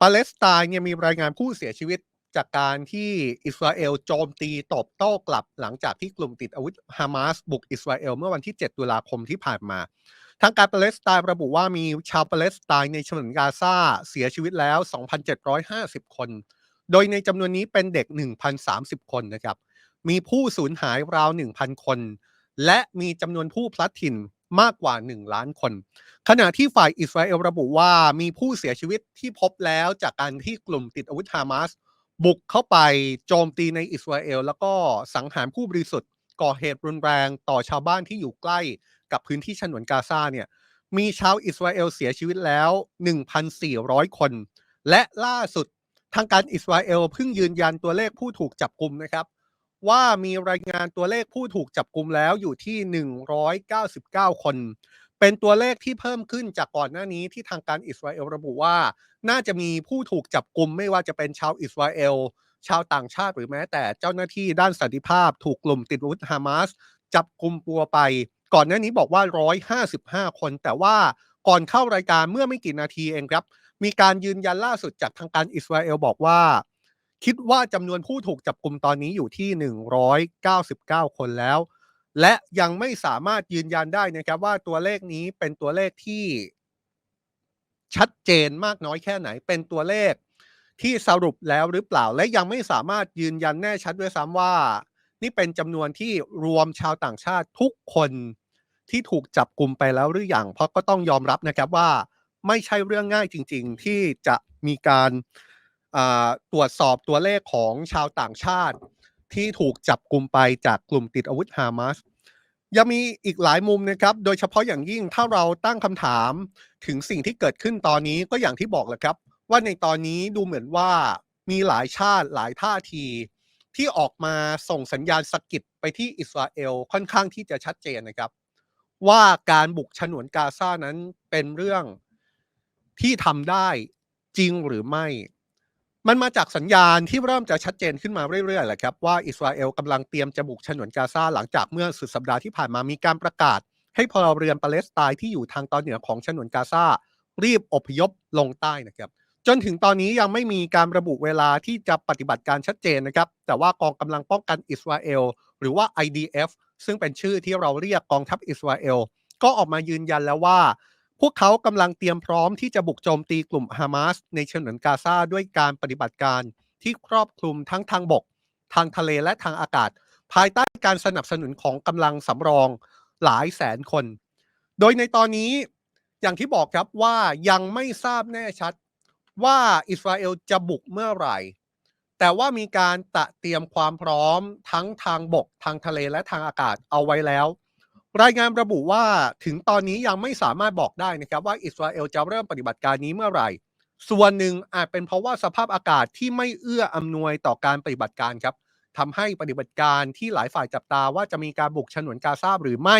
ปาเลสไตน์เนี่ยมีรายงานผู้เสียชีวิตจากการที่อิสราเอลโจมตีตอบโต้กลับหลังจากที่กลุ่มติดอาวุธฮามาสบุกอิสราเอลเมื่อวันที่ 7 ตุลาคมที่ผ่านมา ทางการปาเลสไตน์ระบุว่ามีชาวปาเลสไตน์ในฉนวนกาซาเสียชีวิตแล้ว 2,750 คน โดยในจำนวนนี้เป็นเด็ก 1,030 คนนะครับ มีผู้สูญหายราว 1,000 คน และมีจำนวนผู้พลัดถิ่น มากกว่า 1 ล้านคน ขณะที่ฝ่ายอิสราเอลระบุว่ามีผู้เสียชีวิตที่พบแล้วจากการที่กลุ่มติดอาวุธฮามาสบุกเข้าไปโจมตีในอิสราเอล แล้วก็สังหารผู้บริสุทธิ์ก่อเหตุรุนแรงต่อชาวบ้านที่อยู่ใกล้กับพื้นที่ฉนวนกาซาเนี่ยมีชาวอิสราเอลเสียชีวิตแล้ว 1,400 คน และล่าสุดทางการอิสราเอลเพิ่งยืนยันตัวเลขผู้ถูกจับกลุ่มนะครับ ว่ามีรายงานตัวเลขผู้ถูกจับกลุ่มแล้วอยู่ที่ 199 คน เป็นตัวเลขที่เพิ่มขึ้นจากก่อนหน้านี้ที่ทางการอิสราเอลระบุว่า น่าจะมีผู้ถูกจับกลุ่มไม่ว่าจะเป็นชาวอิสราเอล ชาวต่างชาติหรือแม้แต่เจ้าหน้าที่ด้านสันติภาพ ถูกกลุ่มติดอาวุธฮามาสจับกลุ่มตัวไป ก่อนหน้านี้บอกว่า 155 คน แต่ว่าก่อนเข้ารายการเมื่อไม่กี่นาทีเองครับ มีการยืนยันล่าสุดจากทางการอิสราเอลบอกว่า คิดว่าจำนวนผู้ถูกจับกลุ่มตอนนี้อยู่ที่ 199 คนแล้ว และยังไม่สามารถยืนยันได้นะครับว่าตัวเลขนี้เป็นตัวเลขที่ชัดเจนมากน้อยแค่ไหน เป็นตัวเลขที่สรุปแล้วหรือเปล่า และยังไม่สามารถยืนยันแน่ชัดด้วยซ้ำว่า นี่เป็นจำนวนที่รวมชาวต่างชาติทุกคนที่ถูกจับกลุ่มไปแล้วหรืออยังเพราะก็ต้องยอมรับนะครับว่า ไม่ใช่เรื่องง่ายจริง ๆ ที่จะมีการ ตรวจสอบตัวเลขของชาวต่างชาติ ที่ถูกจับกลุ่มไปจากกลุ่มติดอาวุธฮามาสยังมีอีกหลายมุมนะครับ โดยเฉพาะอย่างยิ่งถ้าเราตั้งคำถามถึงสิ่งที่เกิดขึ้นตอนนี้ก็อย่างที่บอกแหละครับ ว่าในตอนนี้ดูเหมือนว่ามีหลายชาติหลายท่าที ที่ออกมาส่งสัญญาณสกิดไปที่อิสราเอลค่อนข้างที่จะชัดเจนนะครับ ว่าการบุกฉนวนกาซานั้นเป็นเรื่องที่ทำได้จริงหรือไม่ มันมาจากสัญญาณที่เริ่มจะชัดเจนขึ้นมาเรื่อยๆแหละครับว่าอิสราเอลกำลังเตรียมจะบุกฉนวนกาซาหลังจากเมื่อสุดสัปดาห์ที่ผ่านมามีการประกาศ ให้พลเรือนปาเลสไตน์ที่อยู่ทางตอนเหนือของฉนวนกาซารีบอพยพลงใต้นะครับ จนถึงตอนนี้ยังไม่มีการระบุเวลาที่จะปฏิบัติการชัดเจนนะครับ แต่ว่ากองกำลังป้องกันอิสราเอลหรือว่า IDF ซึ่งเป็นชื่อที่เราเรียกกองทัพอิสราเอลก็ออกมายืนยันแล้วว่า พวกเขากำลังเตรียมพร้อมที่จะบุกโจมตีกลุ่มฮามาสในฉนวนกาซาด้วยการปฏิบัติการที่ครอบคลุมทั้งทางบก ทางทะเลและทางอากาศ ภายใต้การสนับสนุนของกำลังสำรองหลายแสนคน โดยในตอนนี้อย่างที่บอกครับว่ายังไม่ทราบแน่ชัดว่าอิสราเอลจะบุกเมื่อไหร่ แต่ว่ามีการตะเตรียมความพร้อมทั้งทางบก ทางทะเลและทางอากาศเอาไว้แล้ว รายงานระบุว่าถึงตอนนี้ยังไม่สามารถบอกได้นะครับว่าอิสราเอลจะเริ่มปฏิบัติการนี้เมื่อไหร่ ส่วนหนึ่งอาจเป็นเพราะว่าสภาพอากาศที่ไม่เอื้ออำนวยต่อการปฏิบัติการครับทำให้ปฏิบัติการที่หลายฝ่ายจับตาว่าจะมีการบุกฉนวนกาซาหรือไม่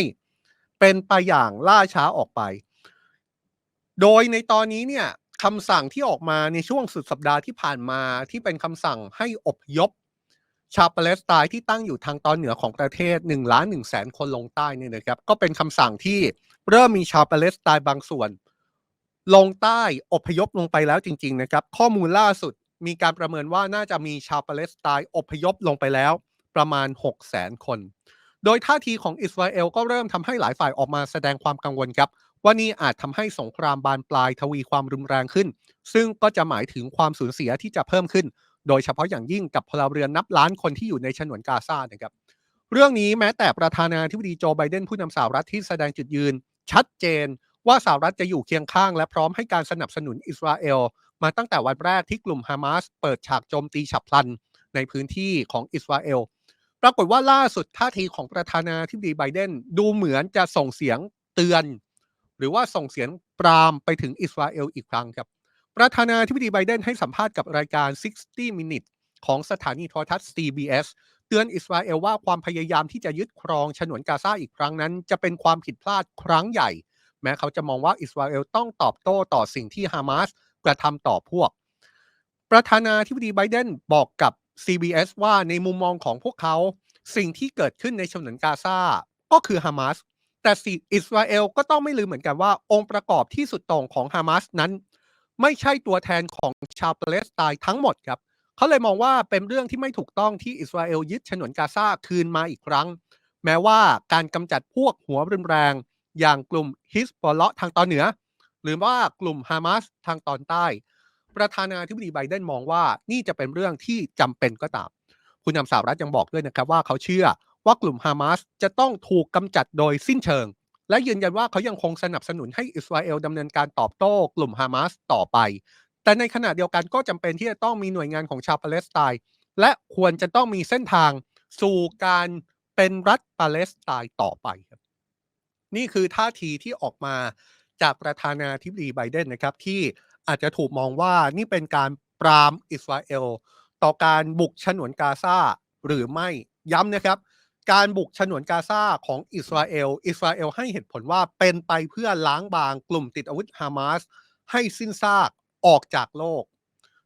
เป็นไปอย่างล่าช้าออกไป โดยในตอนนี้เนี่ยคำสั่งที่ออกมาในช่วงสุดสัปดาห์ที่ผ่านมาที่เป็นคำสั่งให้อพยพ ชาวปาเลสไตน์ที่ตั้งอยู่ทางตอนเหนือของประเทศ1ล้าน1แสนคนลงใต้เนี่ยนะครับ ก็เป็นคำสั่งที่เริ่มมีชาวปาเลสไตน์บางส่วน ลงใต้อพยพลงไปแล้วจริง ๆ นะครับ ข้อมูลล่าสุดมีการประเมินว่าน่าจะมีชาวปาเลสไตน์อพยพลงไปแล้วประมาณ6แสนคน โดยท่าทีของอิสราเอลก็เริ่มทำให้หลายฝ่ายออกมาแสดงความกังวลครับ ว่านี่อาจทำให้สงครามบานปลายทวีความรุนแรงขึ้น ซึ่งก็จะหมายถึงความสูญเสียที่จะเพิ่มขึ้น โดยเฉพาะอย่างยิ่งกับพลเรือนนับล้านคนที่อยู่ในฉนวนกาซานะครับเรื่องนี้แม้แต่ประธานาธิบดีโจไบเดนผู้นำสหรัฐที่แสดงจุดยืน ชัดเจนว่าสหรัฐจะอยู่เคียงข้าง และพร้อมให้การสนับสนุนอิสราเอล มาตั้งแต่วันแรกที่กลุ่มฮามาสเปิดฉากโจมตีฉับพลันในพื้นที่ของอิสราเอล ปรากฏว่าล่าสุดท่าทีของประธานาธิบดีไบเดนดูเหมือนจะส่งเสียงเตือน หรือว่าส่งเสียงปรามไปถึงอิสราเอลอีกครั้งครับ ประธานาธิบดีไบเดนให้สัมภาษณ์กับรายการ 60 Minutes ของสถานีโทรทัศน์ CBS เตือนอิสราเอลว่าความพยายามที่จะยึดครองฉนวนกาซาอีกครั้งนั้น จะเป็นความผิดพลาดครั้งใหญ่ แม้เขาจะมองว่าอิสราเอลต้องตอบโต้ต่อสิ่งที่ฮามาสกระทำต่อพวก ประธานาธิบดีไบเดนบอกกับ CBS ว่าในมุมมองของพวกเขา สิ่งที่เกิดขึ้นในฉนวนกาซาก็คือฮามาสแต่อิสราเอลก็ต้องไม่ลืมเหมือนกันว่าองค์ประกอบที่สุดต่งของฮามาสนั้น ไม่ใช่ตัวแทนของชาวปาเลสไตน์ทั้งหมดครับเขาเลยมองว่าเป็นเรื่องที่ไม่ถูกต้องที่อิสราเอลยึดฉนวนกาซาคืนมาอีกครั้ง แม้ว่าการกำจัดพวกหัวรุนแรง อย่างกลุ่มฮิสบอลเลาะทางตอนเหนือ หรือว่ากลุ่มฮามาสทางตอนใต้ ประธานาธิบดีไบเดนมองว่านี่จะเป็นเรื่องที่จำเป็นก็ตามคุณนำสาวรัฐยังบอกด้วยนะครับว่าเขาเชื่อว่ากลุ่มฮามาสจะต้องถูกกำจัดโดยสิ้นเชิง และยืนยันว่าเขายังคงสนับสนุนให้อิสราเอลดำเนินการตอบโต้กลุ่มฮามาสต่อไป แต่ในขณะเดียวกันก็จำเป็นที่จะต้องมีหน่วยงานของชาวปาเลสไตน์และควรจะต้องมีเส้นทางสู่การเป็นรัฐปาเลสไตน์ต่อไปครับ นี่คือท่าทีที่ออกมาจากประธานาธิบดีไบเดนนะครับ ที่อาจจะถูกมองว่านี่เป็นการปรามอิสราเอล ต่อการบุกฉนวนกาซาหรือไม่ย้ำนะครับ การบุกฉนวนกาซาของอิสราเอล อิสราเอลให้เหตุผลว่าเป็นไปเพื่อล้างบางกลุ่มติดอาวุธฮามาสให้สิ้นซากออกจากโลก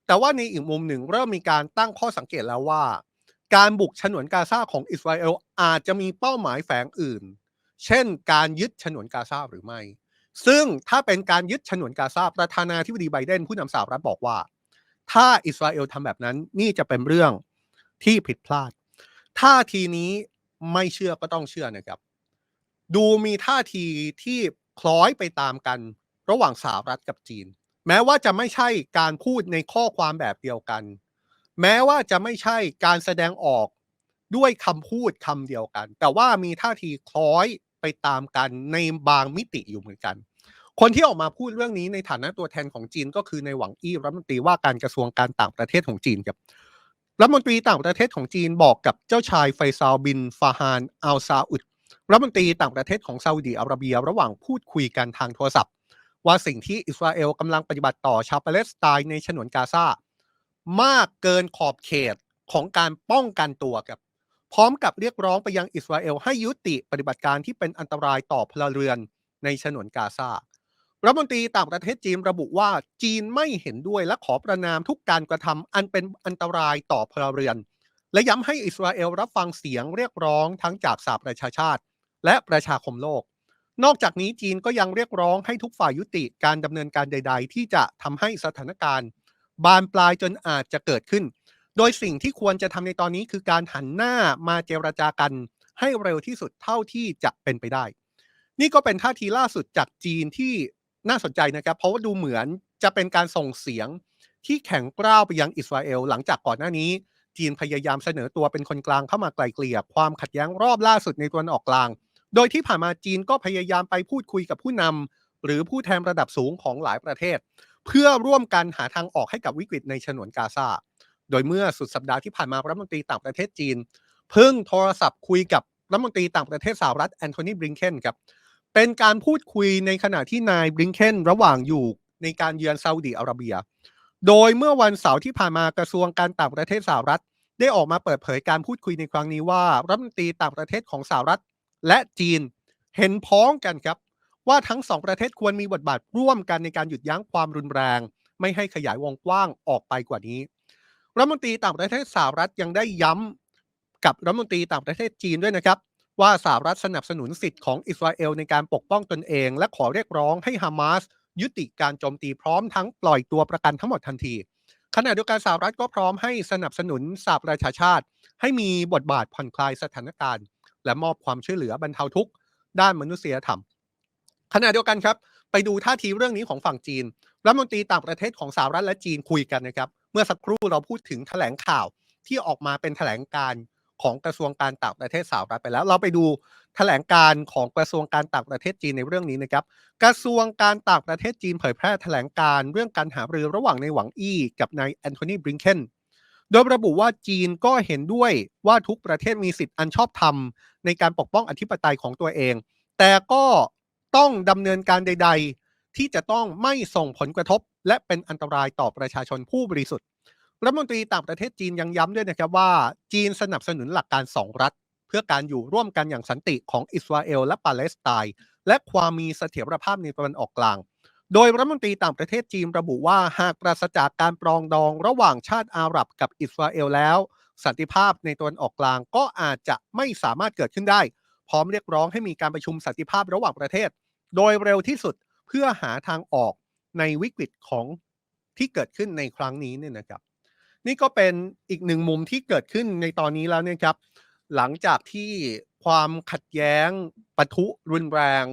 แต่ว่าในอีกมุมหนึ่งเริ่มมีการตั้งข้อสังเกตแล้วว่า การบุกฉนวนกาซาของอิสราเอลอาจจะมีเป้าหมายแฝงอื่น เช่น การยึดฉนวนกาซาหรือไม่ ซึ่งถ้าเป็นการยึดฉนวนกาซาประธานาธิบดีไบเดนผู้นำสหรัฐบอกว่า ถ้าอิสราเอลทำแบบนั้นนี่จะเป็นเรื่องที่ผิดพลาดท่าทีนี้ ไม่เชื่อก็ต้องเชื่อนะครับ ดูมีท่าทีที่คล้อยไปตามกันระหว่างสหรัฐกับจีน แม้ว่าจะไม่ใช่การพูดในข้อความแบบเดียวกัน แม้ว่าจะไม่ใช่การแสดงออกด้วยคำพูดคำเดียวกัน แต่ว่ามีท่าทีคล้อยไปตามกันในบางมิติอยู่เหมือนกัน คนที่ออกมาพูดเรื่องนี้ในฐานะตัวแทนของจีนก็คือในหวังอี้รัฐมนตรีว่าการกระทรวงการต่างประเทศของจีนครับ รัฐมนตรีต่างประเทศของจีนบอกกับเจ้าชายไฟซาลบินฟาฮานอัลซาอุดรัฐมนตรีต่างประเทศของซาอุดีอาระเบีย ระหว่างพูดคุยกันทางโทรศัพท์ ว่าสิ่งที่อิสราเอลกำลังปฏิบัติต่อชาวปาเลสไตน์ในฉนวนกาซามากเกินขอบเขตของการป้องกันตัวกับพร้อมกับเรียกร้องไปยังอิสราเอลให้ยุติปฏิบัติการที่เป็นอันตรายต่อพลเรือนในฉนวนกาซา รัฐมนตรีต่างประเทศจีนระบุว่าจีนไม่เห็นด้วยและขอประนามทุกการกระทำอันเป็นอันตรายต่อพลเรือน และย้ำให้อิสราเอลรับฟังเสียงเรียกร้องทั้งจากสหประชาชาติ และประชาคมโลก นอกจากนี้จีนก็ยังเรียกร้องให้ทุกฝ่ายยุติการดำเนินการใด ๆ ที่จะทำให้สถานการณ์ บานปลายจนอาจจะเกิดขึ้น โดยสิ่งที่ควรจะทำในตอนนี้คือการหันหน้ามาเจรจากัน ให้เร็วที่สุดเท่าที่จะเป็นไปได้ นี่ก็เป็นท่าทีล่าสุดจากจีนที่ น่าสนใจนะครับ เพราะว่าดูเหมือนจะเป็นการส่งเสียงที่แข็งกร้าวไปยังอิสราเอล หลังจากก่อนหน้านี้ จีนพยายามเสนอตัวเป็นคนกลางเข้ามาไกลเกลี่ยความขัดแย้งรอบล่าสุดในตัวนออกกลาง โดยที่ผ่านมาจีนก็พยายามไปพูดคุยกับผู้นำหรือผู้แทนระดับสูงของหลายประเทศ เพื่อร่วมกันหาทางออกให้กับวิกฤตในฉนวนกาซาโดยเมื่อสุดสัปดาห์ที่ผ่านมารัฐมนตรีต่างประเทศจีน เพิ่งโทรศัพท์คุยกับรัฐมนตรีต่างประเทศสหรัฐแอนโทนีบริงเคนครับ เป็นการพูดคุยในขณะที่นายบริงเคนระหว่างอยู่ในการเยือนซาอุดีอาระเบีย โดยเมื่อวันเสาร์ที่ผ่านมากระทรวงการต่างประเทศสหรัฐ ได้ออกมาเปิดเผยการพูดคุยในครั้งนี้ว่ารัฐมนตรีต่างประเทศของสหรัฐ และจีนเห็นพ้องกันครับ ว่าทั้งสองประเทศควรมีบทบาทร่วมกันในการหยุดยั้งความรุนแรง ไม่ให้ขยายวงกว้างออกไปกว่านี้รัฐมนตรีต่างประเทศสหรัฐยังได้ย้ำกับรัฐมนตรีต่างประเทศจีนด้วยนะครับ ว่าสหรัฐสนับสนุนสิทธิ์ของอิสราเอลในการปกป้องตนเอง และขอเรียกร้องให้ฮามาสยุติการโจมตีพร้อมทั้งปล่อยตัวประกันทั้งหมดทันที ขณะเดียวกันสหรัฐก็พร้อมให้สนับสนุนสหประชาชาติ ให้มีบทบาทผ่อนคลายสถานการณ์ และมอบความช่วยเหลือบรรเทาทุกข์ด้านมนุษยธรรม ขณะเดียวกันครับ ไปดูท่าทีเรื่องนี้ของฝั่งจีนรัฐมนตรีต่างประเทศของสหรัฐและจีนคุยกันนะครับ เมื่อสักครู่เราพูดถึงแถลงข่าวที่ออกมาเป็นแถลงการ ของกระทรวงการต่างประเทศสหรัฐไปแล้ว เราไปดูแถลงการของกระทรวงการต่างประเทศจีนในเรื่องนี้นะครับ กระทรวงการต่างประเทศจีนเผยแพร่แถลงการเรื่องการหารือระหว่างในหวังอี้กับนายแอนโทนีบริงเคนโดยระบุว่าจีนก็เห็นด้วยว่าทุกประเทศมีสิทธิ์อันชอบธรรม ในการปกป้องอธิปไตยของตัวเอง แต่ก็ต้องดำเนินการใด ๆ ที่จะต้องไม่ส่งผลกระทบ และเป็นอันตรายต่อประชาชนผู้บริสุทธิ์ รัฐมนตรีต่างประเทศจีนยังย้ำด้วยนะครับว่าจีนสนับสนุนหลักการสองรัฐ เพื่อการอยู่ร่วมกันอย่างสันติของอิสราเอลและปาเลสไตน์และความมีเสถียรภาพในตะวันออกกลาง โดยรัฐมนตรีต่างประเทศจีนระบุว่าหากปราศจากการปรองดองระหว่างชาติอาหรับกับอิสราเอลแล้ว สันติภาพในตะวันออกกลางก็อาจจะไม่สามารถเกิดขึ้นได้ พร้อมเรียกร้องให้มีการประชุมสันติภาพระหว่างประเทศ โดยเร็วที่สุดเพื่อหาทางออกในวิกฤตของที่เกิดขึ้นในครั้งนี้เนี่ยนะครับ นี่ก็เป็นอีกหนึ่งมุมที่เกิดขึ้นในตอนนี้แล้วเนี่ยครับ หลังจากที่ความขัดแย้งปะทุรุนแรง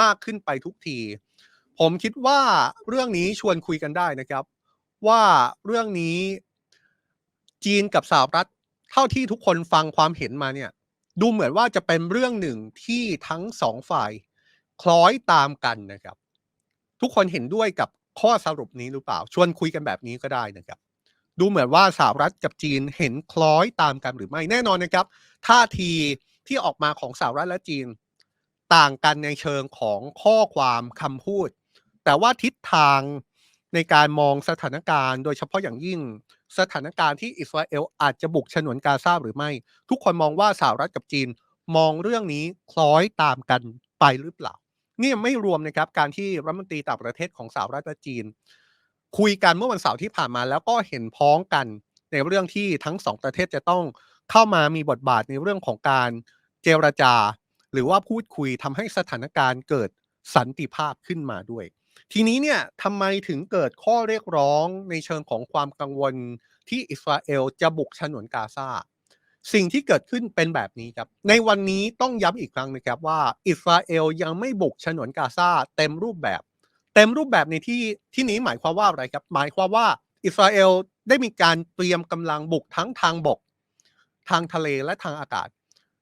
มากขึ้นไปทุกที ผมคิดว่าเรื่องนี้ชวนคุยกันได้นะครับ ว่าเรื่องนี้จีนกับสหรัฐเท่าที่ทุกคนฟังความเห็นมาเนี่ย ดูเหมือนว่าจะเป็นเรื่องหนึ่งที่ทั้งสองฝ่ายคล้อยตามกันนะครับ ทุกคนเห็นด้วยกับข้อสรุปนี้หรือเปล่า ชวนคุยกันแบบนี้ก็ได้นะครับ ดูเหมือนว่าสหรัฐกับจีนเห็นคล้อยตามกันหรือไม่แน่นอนนะครับ ท่าทีที่ออกมาของสหรัฐและจีน ต่างกันในเชิงของข้อความคำพูด แต่ว่าทิศทางในการมองสถานการณ์ โดยเฉพาะอย่างยิ่งสถานการณ์ที่อิสราเอลอาจจะบุกฉนวนกาซาหรือไม่ ทุกคนมองว่าสหรัฐกับจีนมองเรื่องนี้คล้อยตามกันไปหรือเปล่านี่ไม่รวมนะครับการที่รัฐมนตรีต่างประเทศของสหรัฐและจีน คุยกันเมื่อวันเสาร์ที่ผ่านมาแล้วก็เห็นพ้องกันในเรื่องที่ทั้งสองประเทศจะต้องเข้ามามีบทบาทในเรื่องของการเจรจา หรือว่าพูดคุยทำให้สถานการณ์เกิดสันติภาพขึ้นมาด้วย ทีนี้เนี่ยทำไมถึงเกิดข้อเรียกร้องในเชิงของความกังวลที่อิสราเอลจะบุกฉนวนกาซาสิ่งที่เกิดขึ้นเป็นแบบนี้ครับ ในวันนี้ต้องย้ำอีกครั้งนะครับว่า อิสราเอลยังไม่บุกฉนวนกาซาเต็มรูปแบบ เต็มรูปแบบในที่ที่นี้หมายความว่าอะไรครับ หมายความว่าอิสราเอลได้มีการเตรียมกำลังบุกทั้งทางบก ทางทะเลและทางอากาศ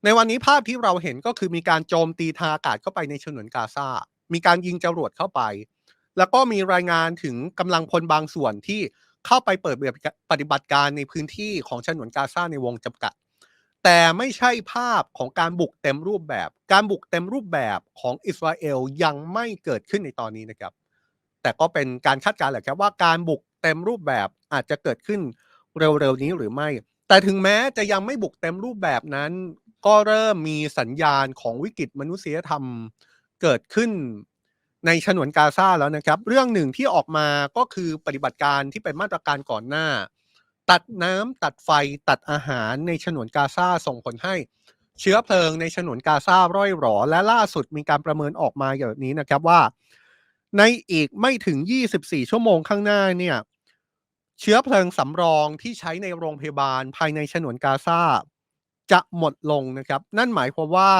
ในวันนี้ภาพที่เราเห็นก็คือมีการโจมตีทางอากาศเข้าไปในฉนวนกาซา มีการยิงจรวดเข้าไป แล้วก็มีรายงานถึงกำลังพลบางส่วนที่เข้าไปเปิดปฏิบัติการในพื้นที่ของฉนวนกาซาในวงจำกัด แต่ไม่ใช่ภาพของการบุกเต็มรูปแบบ การบุกเต็มรูปแบบของอิสราเอลยังไม่เกิดขึ้นในตอนนี้นะครับ แต่ก็เป็นการคาดการณ์แหละครับว่าการบุกเต็มรูปแบบอาจจะเกิดขึ้นเร็วๆนี้หรือไม่ แต่ถึงแม้จะยังไม่บุกเต็มรูปแบบนั้น ก็เริ่มมีสัญญาณของวิกฤตมนุษยธรรมเกิดขึ้นในฉนวนกาซาแล้วนะครับ เรื่องหนึ่งที่ออกมาก็คือปฏิบัติการที่เป็นมาตรการก่อนหน้า ตัดน้ำตัดไฟตัดอาหารในฉนวนกาซาส่งผลให้ เชื้อเพลิงในฉนวนกาซาร่อยหรอ และล่าสุดมีการประเมินออกมาอย่างนี้นะครับว่า ในอีกไม่ถึง 24 ชั่วโมงข้างหน้าเนี่ยเชื้อเพลิงสำรองที่ใช้ในโรงพยาบาลภายในฉนวนกาซาจะหมดลงนะครับ นั่นหมายความว่า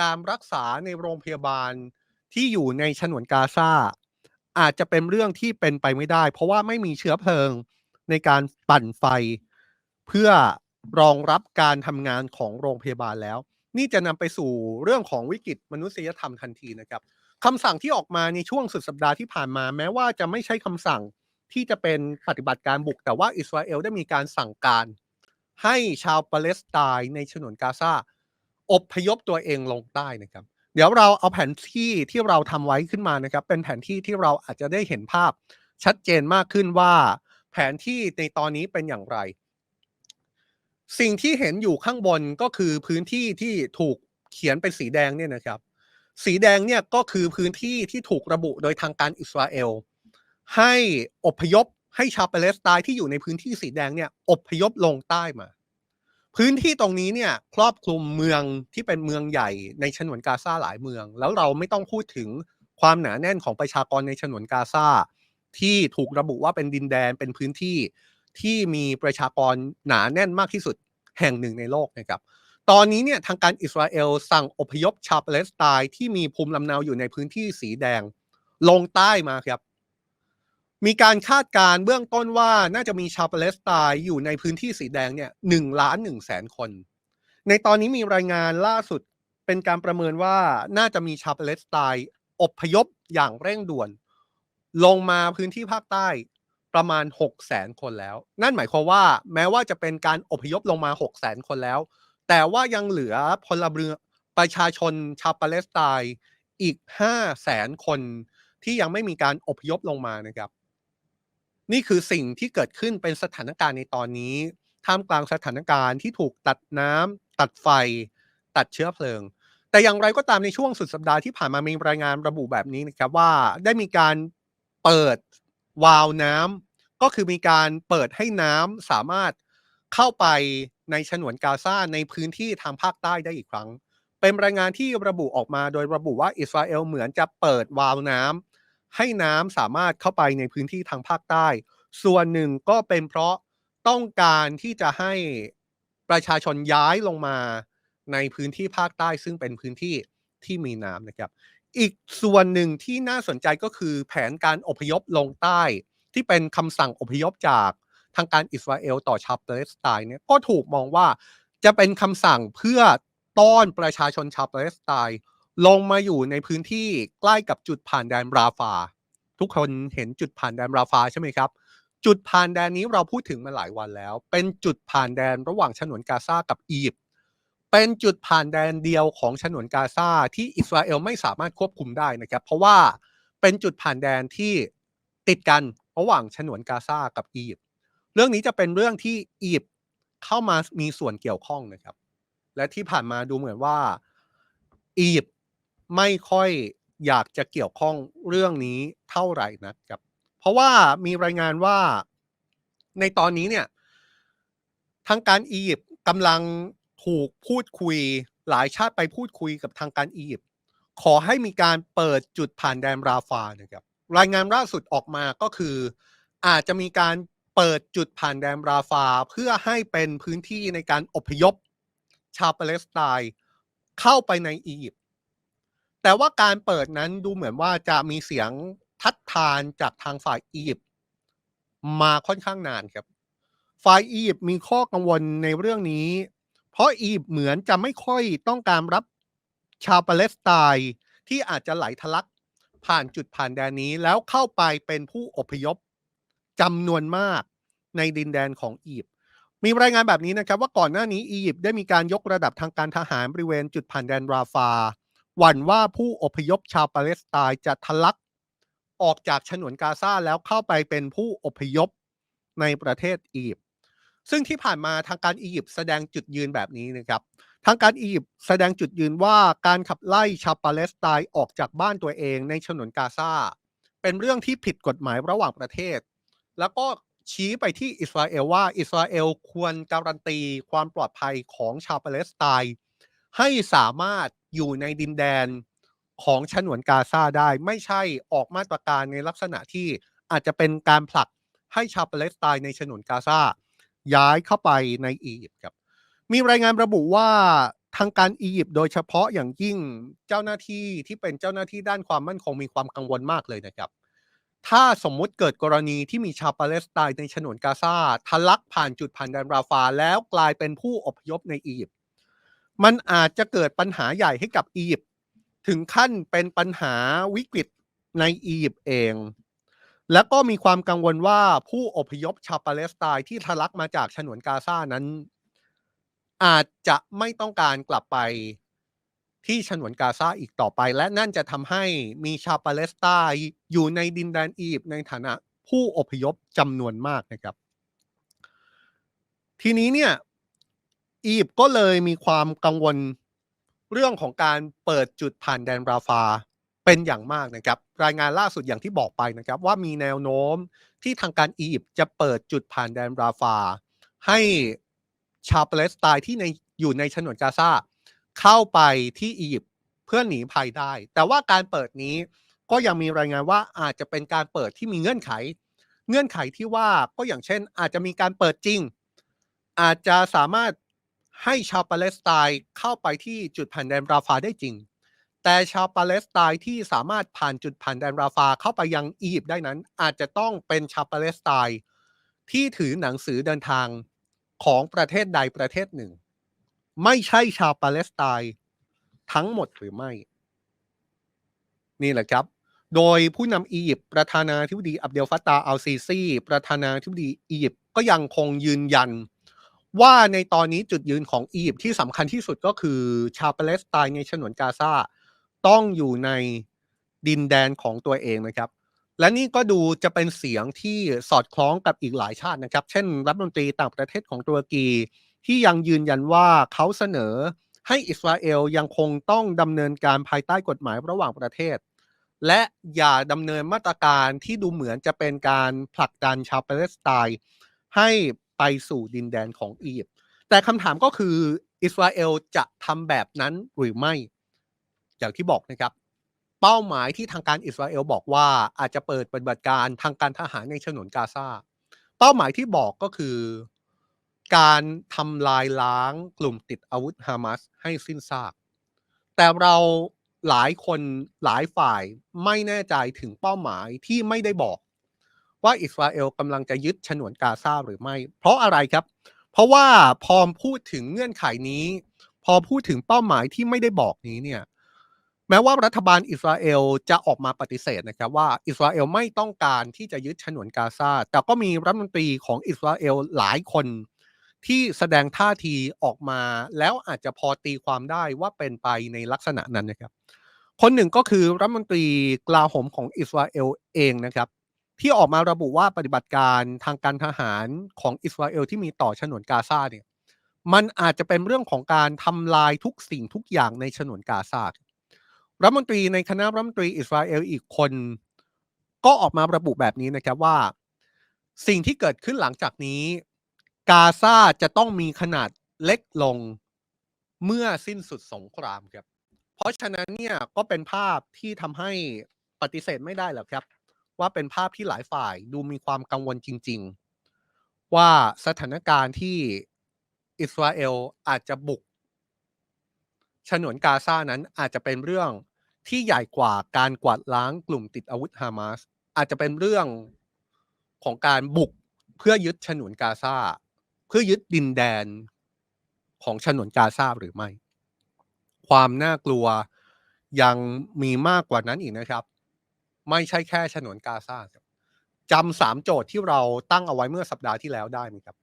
การรักษาในโรงพยาบาลที่อยู่ในฉนวนกาซาอาจจะเป็นเรื่องที่เป็นไปไม่ได้ เพราะว่าไม่มีเชื้อเพลิงในการปั่นไฟ เพื่อรองรับการทำงานของโรงพยาบาลแล้ว นี่จะนำไปสู่เรื่องของวิกฤตมนุษยธรรมทันทีนะครับ คำสั่งที่ออกมาในช่วงสุดสัปดาห์ที่ผ่านมา แม้ว่าจะไม่ใช่คำสั่งที่จะเป็นปฏิบัติการบุก แต่ว่าอิสราเอลได้มีการสั่งการ ให้ชาวปาเลสไตน์ในฉนวนกาซาอบพยพตัวเองลงใต้นะครับ เดี๋ยวเราเอาแผนที่ที่เราทำไว้ขึ้นมานะครับ เป็นแผนที่ที่เราอาจจะได้เห็นภาพชัดเจนมากขึ้นว่า แผนที่ในตอนนี้เป็นอย่างไร สิ่งที่เห็นอยู่ข้างบนก็คือพื้นที่ที่ถูกเขียนเป็นสีแดงเนี่ยนะครับ สีแดงเนี่ยก็คือพื้นที่ที่ถูกระบุโดยทางการอิสราเอล ให้อพยพให้ชาวปาเลสไตน์ที่อยู่ในพื้นที่สีแดงเนี่ยอพยพลงใต้มา พื้นที่ตรงนี้เนี่ยครอบคลุมเมืองที่เป็นเมืองใหญ่ในฉนวนกาซาหลายเมือง แล้วเราไม่ต้องพูดถึงความหนาแน่นของประชากรในฉนวนกาซาที่ถูกระบุว่าเป็นดินแดนเป็นพื้นที่ที่มีประชากรหนาแน่นมากที่สุดแห่งหนึ่งในโลกนะครับ ตอนนี้เนี่ยทางการอิสราเอลสั่งอพยพชาวปาเลสไตน์ที่มีภูมิลำเนาอยู่ในพื้นที่สีแดง ลงใต้มาครับ มีการคาดการเบื้องต้นว่าน่าจะมีชาวปาเลสไตน์อยู่ในพื้นที่สีแดงเนี่ยหนึ่งล้านหนึ่งแสนคน ในตอนนี้มีรายงานล่าสุดเป็นการประเมินว่าน่าจะมีชาวปาเลสไตน์อพยพอย่างเร่งด่วน ลงมาพื้นที่ภาคใต้ประมาณ6 0แสนคนแล้ว นั่นหมายความว่าแม้ว่าจะเป็นการอพยพลงมา6 0แสนคนแล้ว แต่ว่ายังเหลือพลเรือนประชาชนชาวปาเลสไตน์อีก5แสนคนที่ยังไม่มีการอพยพลงมานะครับ นี่คือสิ่งที่เกิดขึ้นเป็นสถานการณ์ในตอนนี้ ท่ามกลางสถานการณ์ที่ถูกตัดน้ำตัดไฟ ตัดเชื้อเพลิง แต่อย่างไรก็ตามในช่วงสุดสัปดาห์ที่ผ่านมามีรายงานระบุแบบนี้นะครับว่าได้มีการเปิดวาล์วน้ำก็คือมีการเปิดให้น้ำสามารถเข้าไป ในฉนวนกาซาในพื้นที่ทางภาคใต้ได้อีกครั้ง เป็นรายงานที่ระบุออกมาโดยระบุว่าอิสราเอลเหมือนจะเปิดวาล์วน้ให้น้ำสามารถเข้าไปในพื้นที่ทางภาคใต้ ส่วนหนึ่งก็เป็นเพราะต้องการที่จะให้ประชาชนย้ายลงมาในพื้นที่ภาคใต้ ซึ่งเป็นพื้นที่ที่มีน้ำนะครับ อีกส่วนหนึ่งที่น่าสนใจก็คือแผนการอพยพลงใต้ ที่เป็นคำสั่งอพยพจาก ทางการอิสราเอลต่อชาวปาเลสไตน์เนี่ยก็ถูกมองว่าจะเป็นคำสั่งเพื่อต้อนประชาชนชาวปาเลสไตน์ลงมาอยู่ในพื้นที่ใกล้กับจุดผ่านแดนราฟา ทุกคนเห็นจุดผ่านแดนราฟาใช่ไหมครับ จุดผ่านแดนนี้เราพูดถึงมาหลายวันแล้ว เป็นจุดผ่านแดนระหว่างฉนวนกาซากับอียิปต์เป็นจุดผ่านแดนเดียวของฉนวนกาซาที่อิสราเอลไม่สามารถควบคุมได้นะครับ เพราะว่าเป็นจุดผ่านแดนที่ติดกันระหว่างฉนวนกาซากับอียิปต์ เรื่องนี้จะเป็นเรื่องที่อียิปต์เข้ามามีส่วนเกี่ยวข้องนะครับ และที่ผ่านมาดูเหมือนว่าอียิปต์ไม่ค่อยอยากจะเกี่ยวข้องเรื่องนี้เท่าไหร่นะครับ เพราะว่ามีรายงานว่าในตอนนี้เนี่ยทางการอียิปต์กำลังถูกพูดคุยหลายชาติไปพูดคุยกับทางการอียิปต์ขอให้มีการเปิดจุดผ่านแดนราฟานะครับรายงานล่าสุดออกมาก็คือ อาจจะมีการ เปิดจุดผ่านแดนราฟาเพื่อให้เป็นพื้นที่ในการอพยพชาวปาเลสไตน์เข้าไปในอียิปต์แต่ว่าการเปิดนั้นดูเหมือนว่าจะมีเสียงทัดทานจากทางฝ่ายอียิปต์มาค่อนข้างนานครับ ฝ่ายอียิปต์มีข้อกังวลในเรื่องนี้ เพราะอียิปต์เหมือนจะไม่ค่อยต้องการรับชาวปาเลสไตน์ที่อาจจะไหลทะลักผ่านจุดผ่านแดนนี้แล้วเข้าไปเป็นผู้อพยพจำนวนมาก ในดินแดนของอียิปต์มีรายงานแบบนี้นะครับว่าก่อนหน้านี้อียิปต์ได้มีการยกระดับทางการทหารบริเวณจุดผ่านแดนราฟา หวั่นว่าผู้อพยพชาวปาเลสไตน์จะทะลักออกจากฉนวนกาซาแล้วเข้าไปเป็นผู้อพยพในประเทศอียิปต์ซึ่งที่ผ่านมาทางการอียิปต์แสดงจุดยืนแบบนี้นะครับทางการอียิปต์แสดงจุดยืนว่าการขับไล่ชาวปาเลสไตน์ออกจากบ้านตัวเองในฉนวนกาซาเป็นเรื่องที่ผิดกฎหมายระหว่างประเทศ แล้วก็ ชี้ไปที่อิสราเอลว่าอิสราเอลควรการันตีความปลอดภัยของชาวปาเลสไตน์ให้สามารถอยู่ในดินแดนของฉนวนกาซาได้ ไม่ใช่ออกมาตรการในลักษณะที่อาจจะเป็นการผลักให้ชาวปาเลสไตน์ในฉนวนกาซาย้ายเข้าไปในอียิปต์ครับมีรายงานระบุว่าทางการอียิปต์โดยเฉพาะอย่างยิ่งเจ้าหน้าที่ที่เป็นเจ้าหน้าที่ด้านความมั่นคงมีความกังวลมากเลยนะครับ ถ้าสมมุติเกิดกรณีที่มีชาวปาเลสไตน์ในฉนวนกาซาทะลักผ่านจุดผ่านแดนราฟาแล้วกลายเป็นผู้อพยพในอียิปต์มันอาจจะเกิดปัญหาใหญ่ให้กับอียิปต์ถึงขั้นเป็นปัญหาวิกฤตในอียิปต์เอง แล้วก็มีความกังวลว่าผู้อพยพชาวปาเลสไตน์ที่ทะลักมาจากฉนวนกาซานั้น อาจจะไม่ต้องการกลับไป ที่ฉนวนกาซาอีกต่อไป และนั่นจะทำให้มีชาวปาเลสไตน์อยู่ในดินแดนอียิปต์ในฐานะผู้อพยพจำนวนมากนะครับ ทีนี้เนี่ยอียิปต์ก็เลยมีความกังวลเรื่องของการเปิดจุดผ่านแดนราฟาเป็นอย่างมากนะครับ รายงานล่าสุดอย่างที่บอกไปนะครับ ว่ามีแนวโน้มที่ทางการอียิปต์จะเปิดจุดผ่านแดนราฟา ให้ชาวปาเลสไตน์ที่ในอยู่ในฉนวนกาซา เข้าไปที่อียิปต์เพื่อหนีภัยได้ แต่ว่าการเปิดนี้ก็ยังมีรายงานว่าอาจจะเป็นการเปิดที่มีเงื่อนไข เงื่อนไขที่ว่าก็อย่างเช่น อาจจะมีการเปิดจริง อาจจะสามารถให้ชาวปาเลสไตน์เข้าไปที่จุดผ่านแดนราฟาได้จริง แต่ชาวปาเลสไตน์ที่สามารถผ่านจุดผ่านแดนราฟาเข้าไปยังอียิปต์ได้นั้น อาจจะต้องเป็นชาวปาเลสไตน์ที่ถือหนังสือเดินทางของประเทศใดประเทศหนึ่ง ไม่ใช่ชาวปาเลสไตน์ทั้งหมดหรือไม่ นี่แหละครับ โดยผู้นำอียิปต์ประธานาธิบดีอับเดลฟัตตาอัลซีซีประธานาธิบดีอียิปต์ก็ยังคงยืนยัน ว่าในตอนนี้จุดยืนของอียิปต์ที่สำคัญที่สุดก็คือชาวปาเลสไตน์ในฉนวนกาซาต้องอยู่ในดินแดนของตัวเองนะครับ และนี่ก็ดูจะเป็นเสียงที่สอดคล้องกับอีกหลายชาตินะครับ เช่น รัฐมนตรีต่างประเทศของตุรกี ที่ยังยืนยันว่าเขาเสนอให้อิสราเอลยังคงต้องดำเนินการภายใต้กฎหมายระหว่างประเทศ และอย่าดำเนินมาตรการที่ดูเหมือนจะเป็นการผลักดันชาวปาเลสไตน์ให้ไปสู่ดินแดนของอียิปต์แต่คำถามก็คืออิสราเอลจะทำแบบนั้นหรือไม่ อย่างที่บอกนะครับ เป้าหมายที่ทางการอิสราเอลบอกว่าอาจจะเปิดปฏิบัติการทางการทหารในฉนวนกาซาเป้าหมายที่บอกก็คือ การทำลายล้างกลุ่มติดอาวุธฮามาสให้สิ้นซาก แต่เราหลายคนหลายฝ่ายไม่แน่ใจถึงเป้าหมายที่ไม่ได้บอก ว่าอิสราเอลกำลังจะยึดฉนวนกาซาหรือไม่ เพราะอะไรครับ เพราะว่าพอพูดถึงเงื่อนไขนี้ พอพูดถึงเป้าหมายที่ไม่ได้บอกนี้เนี่ยแม้ว่ารัฐบาลอิสราเอลจะออกมาปฏิเสธนะครับว่าอิสราเอลไม่ต้องการที่จะยึดฉนวนกาซาแต่ก็มีรัฐมนตรีของอิสราเอลหลายคน ที่แสดงท่าทีออกมา แล้วอาจจะพอตีความได้ว่าเป็นไปในลักษณะนั้นนะครับ คนหนึ่งก็คือรัฐมนตรีกลาโหมของอิสราเอลเองนะครับ ที่ออกมาระบุว่าปฏิบัติการทางการทหารของอิสราเอลที่มีต่อฉนวนกาซาเนี่ยมันอาจจะเป็นเรื่องของการทำลายทุกสิ่งทุกอย่างในฉนวนกาซารัฐมนตรีในคณะรัฐมนตรีอิสราเอลอีกคน ก็ออกมาระบุแบบนี้นะครับว่า สิ่งที่เกิดขึ้นหลังจากนี้ กาซาจะต้องมีขนาดเล็กลงเมื่อสิ้นสุดสงครามครับ เพราะฉะนั้นเนี่ยก็เป็นภาพที่ทำให้ปฏิเสธไม่ได้หรอกครับ ว่าเป็นภาพที่หลายฝ่ายดูมีความกังวลจริง ๆ ว่าสถานการณ์ที่อิสราเอลอาจจะบุกฉนวนกาซานั้นอาจจะเป็นเรื่องที่ใหญ่กว่าการกวาดล้างกลุ่มติดอาวุธฮามาสอาจจะเป็นเรื่องของการบุกเพื่อยึดฉนวนกาซา เพื่อยึดดินแดนของฉนวนกาซาหรือไม่ ความน่ากลัวยังมีมากกว่านั้นอีกนะครับ ไม่ใช่แค่ฉนวนกาซาจำสามโจทย์ที่เราตั้งเอาไว้เมื่อสัปดาห์ที่แล้วได้ไหมครับ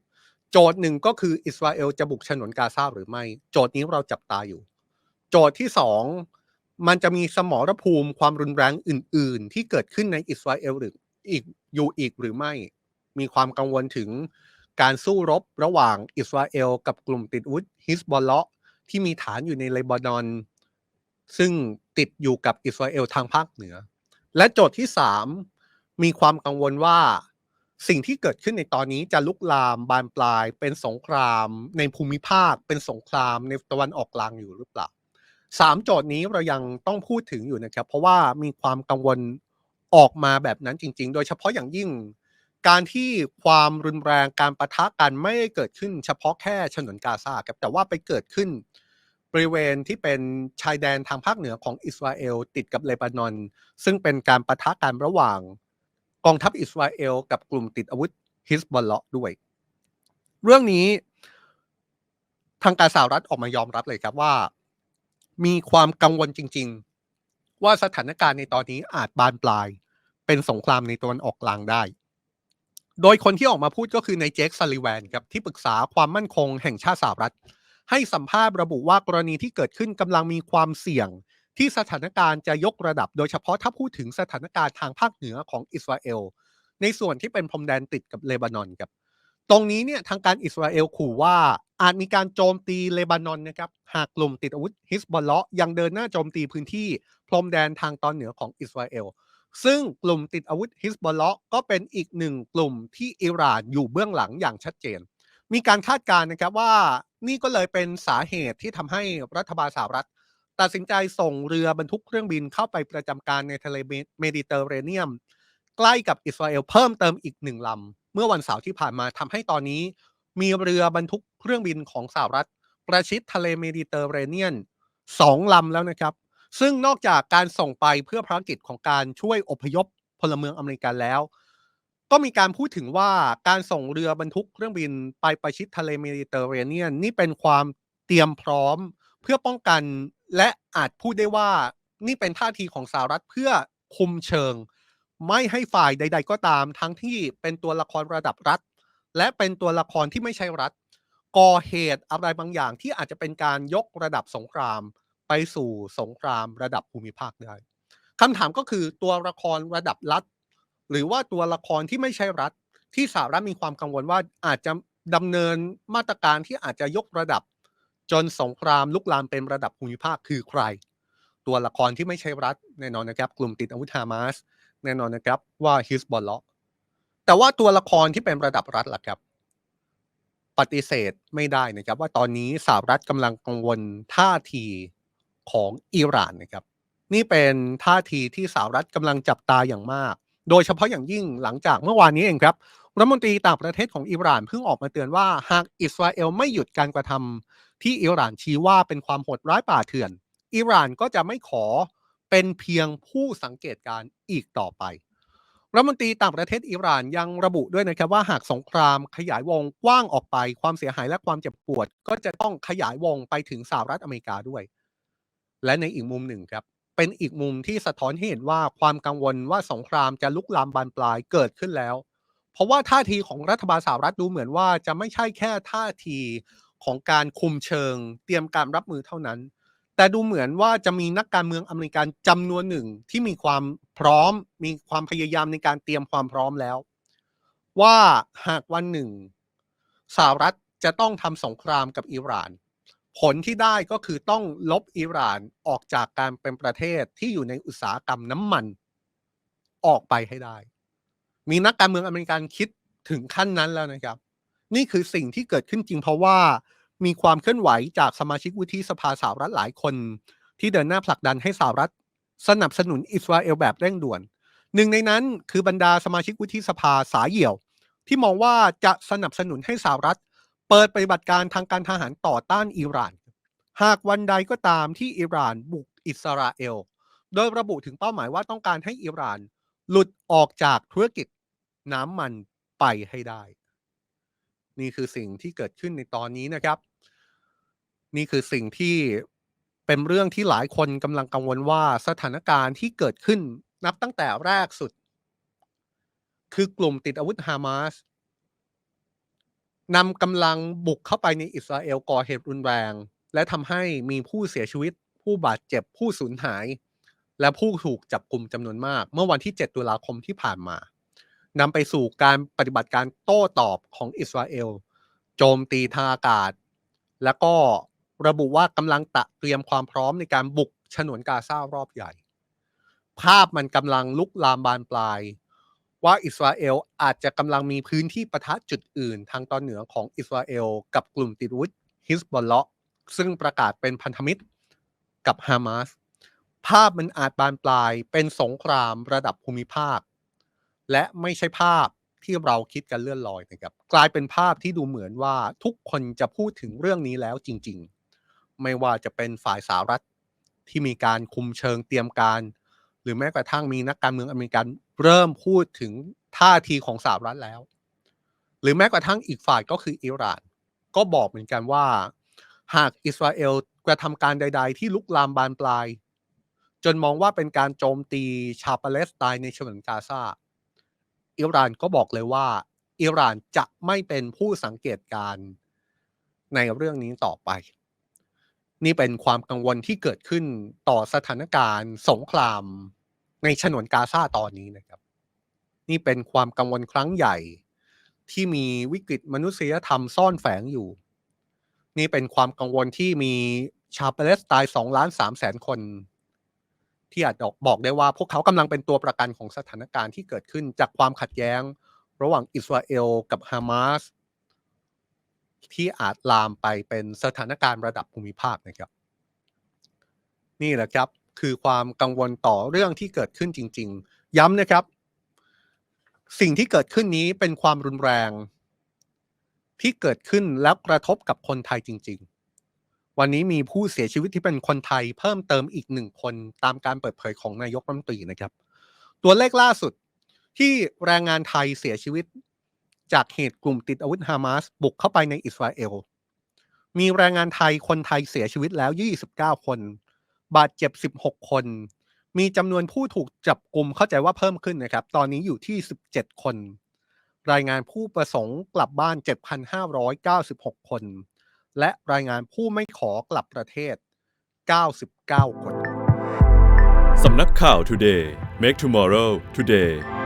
โจทย์หนึ่งก็คืออิสราเอลจะบุกฉนวนกาซาหรือไม่ โจทย์นี้เราจับตาอยู่ โจทย์ที่สองมันจะมีสมรภูมิความรุนแรงอื่น ๆ ที่เกิดขึ้นในอิสราเอลหรืออีกอยู่อีกหรือไม่ มีความกังวลถึง การสู้รบระหว่างอิสราเอลกับกลุ่มติดอาวุธฮิสบอลเลาะที่มีฐานอยู่ในเลบานอน ซึ่งติดอยู่กับอิสราเอลทางภาคเหนือ และโจทย์ที่สามมีความกังวลว่าสิ่งที่เกิดขึ้นในตอนนี้จะลุกลามบานปลายเป็นสงครามในภูมิภาค เป็นสงครามในตะวันออกกลางอยู่หรือเปล่าสามโจทย์นี้เรายังต้องพูดถึงอยู่นะครับ เพราะว่ามีความกังวลออกมาแบบนั้นจริง ๆ โดยเฉพาะอย่างยิ่ง การที่ความรุนแรงการประทะกันไม่ได้เกิดขึ้นเฉพาะแค่ฉนวนกาซาครับแต่ว่าไปเกิดขึ้นบริเวณที่เป็นชายแดนทางภาคเหนือของอิสราเอลติดกับเลบานอน ซึ่งเป็นการประทะกันระหว่างกองทัพอิสราเอลกับกลุ่มติดอาวุธฮิสบอลเลาะด้วย เรื่องนี้ทางการสหรัฐออกมายอมรับเลยครับว่า มีความกังวลจริง ๆ ว่าสถานการณ์ในตอนนี้อาจบานปลาย เป็นสงครามในตะวันออกกลางได้ โดยคนที่ออกมาพูดก็คือในเจคซัลลิแวนครับที่ปรึกษาความมั่นคงแห่งชาติสหรัฐ ให้สัมภาษณ์ระบุว่ากรณีที่เกิดขึ้นกำลังมีความเสี่ยง ที่สถานการณ์จะยกระดับ โดยเฉพาะถ้าพูดถึงสถานการณ์ทางภาคเหนือของอิสราเอล ในส่วนที่เป็นพรมแดนติดกับเลบานอนครับตรงนี้เนี่ยทางการอิสราเอลขู่ว่าอาจมีการโจมตีเลบานอนนะครับหากกลุ่มติดอาวุธฮิสบอลเลาะยังเดินหน้าโจมตีพื้นที่พรมแดนทางตอนเหนือของอิสราเอล ซึ่งกลุ่มติดอาวุธฮิสบอลเลาะก็เป็นอีกหนึ่งกลุ่มที่อิหร่านอยู่เบื้องหลังอย่างชัดเจน มีการคาดการณ์นะครับว่านี่ก็เลยเป็นสาเหตุที่ทำให้รัฐบาลสหรัฐ ตัดสินใจส่งเรือบรรทุกเครื่องบินเข้าไปประจำการในทะเลเมดิเตอร์เรเนียม ใกล้กับอิสราเอลเพิ่มเติมอีกหนึ่งลำเมื่อวันเสาร์ที่ผ่านมาทำให้ตอนนี้ มีเรือบรรทุกเครื่องบินของสหรัฐ ประชิดทะเลเมดิเตอร์เรเนียนสองลำแล้วนะครับ ซึ่งนอกจากการส่งไปเพื่อภารกิจของการช่วยอพยพพลเมืองอเมริกันแล้ว ก็มีการพูดถึงว่าการส่งเรือบรรทุกเครื่องบินไปประชิดทะเลเมดิเตอร์เรเนียน นี่เป็นความเตรียมพร้อมเพื่อป้องกันและอาจพูดได้ว่านี่เป็นท่าทีของสหรัฐเพื่อคุมเชิง ไม่ให้ฝ่ายใด ๆ ก็ตาม ทั้งที่เป็นตัวละครระดับรัฐ และเป็นตัวละครที่ไม่ใช่รัฐก่อเหตุอะไรบางอย่างที่อาจจะเป็นการยกระดับสงคราม ไปสู่สงครามระดับภูมิภาคได้คำถามก็คือตัวละครระดับรัฐ หรือว่าตัวละครที่ไม่ใช่รัฐ ที่สหรัฐมีความกังวลว่าอาจจะดำเนินมาตรการที่อาจจะยกระดับ จนสงครามลุกลามเป็นระดับภูมิภาคคือใคร ตัวละครที่ไม่ใช่รัฐแน่นอนนะครับ กลุ่มติดอาวุธฮามาสแน่นอนนะครับว่าฮิสบอลเลาะแต่ว่าตัวละครที่เป็นระดับรัฐล่ะครับปฏิเสธไม่ได้นะครับว่าตอนนี้สหรัฐกำลังกังวลท่าที ของอิหร่านนะครับ นี่เป็นท่าทีที่สหรัฐกำลังจับตาอย่างมาก โดยเฉพาะอย่างยิ่งหลังจากเมื่อวานนี้เองครับรัฐมนตรีต่างประเทศของอิหร่านเพิ่งออกมาเตือนว่าหากอิสราเอลไม่หยุดการกระทำที่อิหร่านชี้ว่าเป็นความโหดร้ายป่าเถื่อน อิหร่านก็จะไม่ขอเป็นเพียงผู้สังเกตการณ์อีกต่อไปรัฐมนตรีต่างประเทศอิหร่านยังระบุด้วยนะครับว่าหากสงครามขยายวงกว้างออกไป ความเสียหายและความเจ็บปวด ก็จะต้องขยายวงไปถึงสหรัฐอเมริกาด้วย และในอีกมุมหนึ่งครับ เป็นอีกมุมที่สะท้อนให้เห็นว่าความกังวลว่าสงครามจะลุกลามบานปลายเกิดขึ้นแล้ว เพราะว่าท่าทีของรัฐบาลสหรัฐดูเหมือนว่าจะไม่ใช่แค่ท่าทีของการคุมเชิง เตรียมการรับมือเท่านั้น แต่ดูเหมือนว่าจะมีนักการเมืองอเมริกันจำนวนหนึ่งที่มีความพร้อม มีความพยายามในการเตรียมความพร้อมแล้ว ว่าหากวันหนึ่งสหรัฐจะต้องทำสงครามกับอิหร่าน ผลที่ได้ก็คือต้องลบอิหร่านออกจากการเป็นประเทศที่อยู่ในอุตสาหกรรมน้ำมันออกไปให้ได้ มีนักการเมืองอเมริกันคิดถึงขั้นนั้นแล้วนะครับ นี่คือสิ่งที่เกิดขึ้นจริงเพราะว่ามีความเคลื่อนไหวจากสมาชิกวุฒิสภาสหรัฐหลายคน ที่เดินหน้าผลักดันให้สหรัฐ สนับสนุนอิสราเอลแบบเร่งด่วน หนึ่งในนั้นคือบรรดาสมาชิกวุฒิสภาสายเหี่ยว ที่มองว่าจะสนับสนุนให้สหรัฐ เปิดปฏิบัติการทางการทหารต่อต้านอิหร่าน หากวันใดก็ตามที่อิหร่านบุกอิสราเอล โดยระบุถึงเป้าหมายว่าต้องการให้อิหร่าน หลุดออกจากธุรกิจน้ำมันไปให้ได้ นี่คือสิ่งที่เกิดขึ้นในตอนนี้นะครับ นี่คือสิ่งที่เป็นเรื่องที่หลายคนกำลังกังวลว่าสถานการณ์ที่เกิดขึ้นนับตั้งแต่แรกสุด คือกลุ่มติดอาวุธฮามาส นำกำลังบุกเข้าไปในอิสราเอลก่อเหตุรุนแรง และทำให้มีผู้เสียชีวิต ผู้บาดเจ็บผู้สูญหาย และผู้ถูกจับกลุ่มจำนวนมาก เมื่อวันที่ 7 ตุลาคมที่ผ่านมานำไปสู่การปฏิบัติการโต้ตอบของอิสราเอล โจมตีทางอากาศ แล้วก็ระบุว่ากำลังตะเตรียมความพร้อมในการบุกฉนวนกาซารอบใหญ่ ภาพมันกำลังลุกลามบานปลาย ว่าอิสราเอลอาจจะกำลังมีพื้นที่ประทะจุดอื่น ทางตอนเหนือของอิสราเอล กับกลุ่มติดวุธฮิสบอลเลาะซึ่งประกาศเป็นพันธมิตรกับฮามาสภาพมันอาจบานปลายเป็นสงครามระดับภูมิภาค และไม่ใช่ภาพที่เราคิดกันเลื่อนลอยนะครับ กลายเป็นภาพที่ดูเหมือนว่าทุกคนจะพูดถึงเรื่องนี้แล้วจริง ๆ ไม่ว่าจะเป็นฝ่ายสหรัฐที่มีการคุมเชิงเตรียมการ รือแม้กระทั่งมีนักการเมืองอเมริกันเริ่มพูดถึงท่าทีของสหรัฐแล้ว หรือแม้กระทั่งอีกฝ่ายก็คืออิหร่าน ก็บอกเหมือนกันว่า หากอิสราเอลกระทำการใด ๆ ที่ลุกลามบานปลาย จนมองว่าเป็นการโจมตีชาวปาเลสไตน์ในฉนวนกาซาอิหร่านก็บอกเลยว่าอิหร่านจะไม่เป็นผู้สังเกตการณ์ในเรื่องนี้ต่อไป นี่เป็นความกังวลที่เกิดขึ้นต่อสถานการณ์ สงคราม ในฉนวนกาซาตอนนี้นะครับ นี่เป็นความกังวลครั้งใหญ่ที่มีวิกฤตมนุษยธรรมซ่อนแฝงอยู่ นี่เป็นความกังวลที่มีชาวปาเลสไตน์สองล้านสามแสนคน ที่อาจบอกได้ว่าพวกเขากำลังเป็นตัวประกันของสถานการณ์ที่เกิดขึ้นจากความขัดแย้ง ระหว่างอิสราเอลกับฮามาสที่อาจลามไปเป็นสถานการณ์ระดับภูมิภาคนะครับ นี่แหละครับ คือความกังวลต่อเรื่องที่เกิดขึ้นจริง ๆ ย้ำนะครับ สิ่งที่เกิดขึ้นนี้เป็นความรุนแรง ที่เกิดขึ้นแล้วกระทบกับคนไทยจริง ๆ วันนี้มีผู้เสียชีวิตที่เป็นคนไทยเพิ่มเติมอีกหนึ่งคนตามการเปิดเผยของนายกรัฐมนตรีนะครับ ตัวเลขล่าสุดที่แรงงานไทยเสียชีวิต จากเหตุกลุ่มติดอาวุธฮามาสบุกเข้าไปในอิสราเอลมีแรงงานไทยคนไทยเสียชีวิตแล้ว 29 คน บาดเจ็บ 16 คน มีจำนวนผู้ถูกจับกลุ่มเข้าใจว่าเพิ่มขึ้นนะครับ ตอนนี้อยู่ที่ 17 คน รายงานผู้ประสงค์กลับบ้าน 7,596 คน และรายงานผู้ไม่ขอกลับประเทศ 99 คน สำนักข่าว Today Make Tomorrow Today